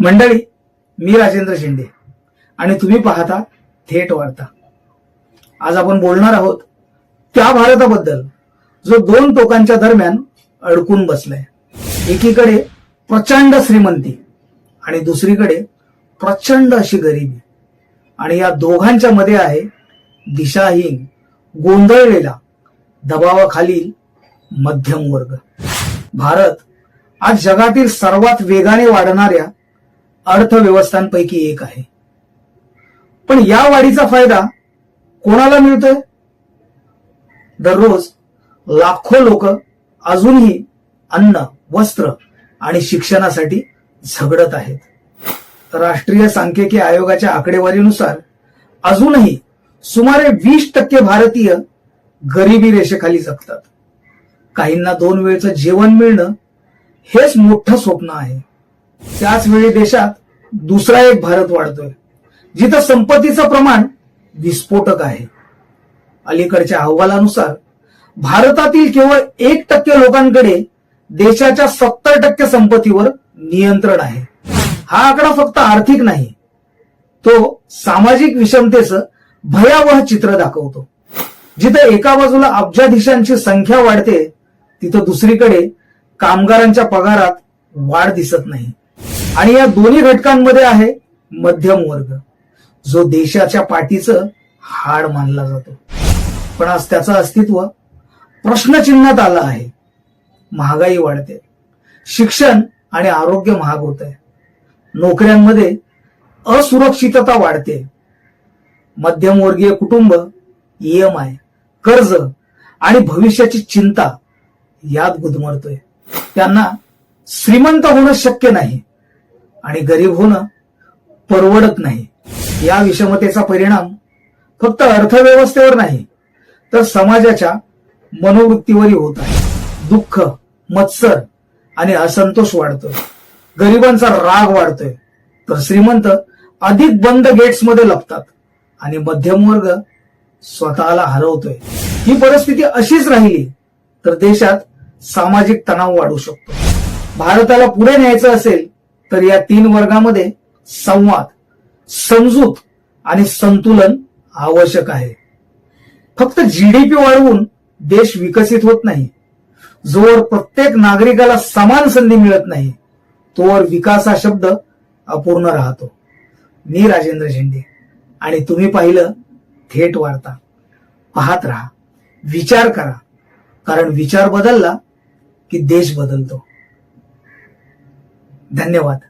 मंडळी मी राजेंद्र शिंदे. आणि तुम्ही पाहता थेट वार्ता. आज आपण बोलणार आहोत त्या भारताबद्दल जो दोन टोकांच्या दरम्यान अडकून बसलाय. एकीकडे प्रचंड श्रीमंती आणि दुसरीकडे प्रचंड अशी गरिबी. आणि या दोघांच्या मध्ये आहे दिशाहीन गोंधळलेला दबावाखालील मध्यम वर्ग. भारत आज जगातील सर्वात वेगाने वाढणाऱ्या अर्थव्यवस्थांपैकी एक आहे. पण या वाढीचा फायदा कोणाला मिळतोय? दररोज लाखो लोक अजूनही अन्न वस्त्र आणि शिक्षणासाठी झगडत आहेत. राष्ट्रीय सांख्यिकी आयोगाच्या आकडेवारीनुसार अजूनही सुमारे वीस टक्के भारतीय गरिबी रेषेखाली जगतात. काहींना दोन वेळचं जेवण मिळणं हेच मोठं स्वप्न आहे. त्याच वेळी देशात दुसरा एक भारत वाढतोय जिथं संपत्तीचं प्रमाण विस्फोटक आहे. अलीकडच्या अहवालानुसार भारतातील केवळ एक टक्के लोकांकडे देशाच्या सत्तर टक्के संपत्तीवर नियंत्रण आहे. हा आकडा फक्त आर्थिक नाही तो सामाजिक विषमतेचं भयावह चित्र दाखवतो. जिथं एका बाजूला अब्जाधीशांची संख्या वाढते तिथं दुसरीकडे कामगारांच्या पगारात वाढ दिसत नाही. आणि या दोन्ही घटकांमध्ये आहे मध्यम वर्ग. जो देशाच्या पाठीचं हाड मानला जातो. पण आज त्याचं अस्तित्व प्रश्नचिन्हात आलं आहे. महागाई वाढते. शिक्षण आणि आरोग्य महाग होत आहे नोकऱ्यांमध्ये असुरक्षितता वाढते. मध्यमवर्गीय कुटुंब ईएमआय कर्ज आणि भविष्याची चिंता यात गुदमरतोय. त्यांना श्रीमंत होणं शक्य नाही. आणि गरीब होणं परवडत नाही. या विषमतेचा परिणाम फक्त अर्थव्यवस्थेवर नाही तर समाजाच्या मनोवृत्तीवरही होत आहे. दुःख मत्सर आणि असंतोष वाढतोय. गरिबांचा राग वाढतोय. तर श्रीमंत अधिक बंद गेट्समध्ये लपतात आणि मध्यम वर्ग स्वतःला हरवतोय. ही परिस्थिती अशीच राहिली तर देशात सामाजिक तणाव वाढू शकतो. भारताला पुढे न्यायचं असेल तर या तीन वर्गामध्ये संवाद समजूत आणि संतुलन आवश्यक आहे. फक्त जीडीपी वाढवून देश विकसित होत नाही जोवर प्रत्येक नागरिकाला समान संधी मिळत नाही तोवर विकास हा शब्द अपूर्ण राहतो. मी राजेंद्र झेंडे आणि तुम्ही पाहिलं थेट वार्ता. पाहत राहा विचार करा कारण विचार बदलला की देश बदलतो. धन्यवाद.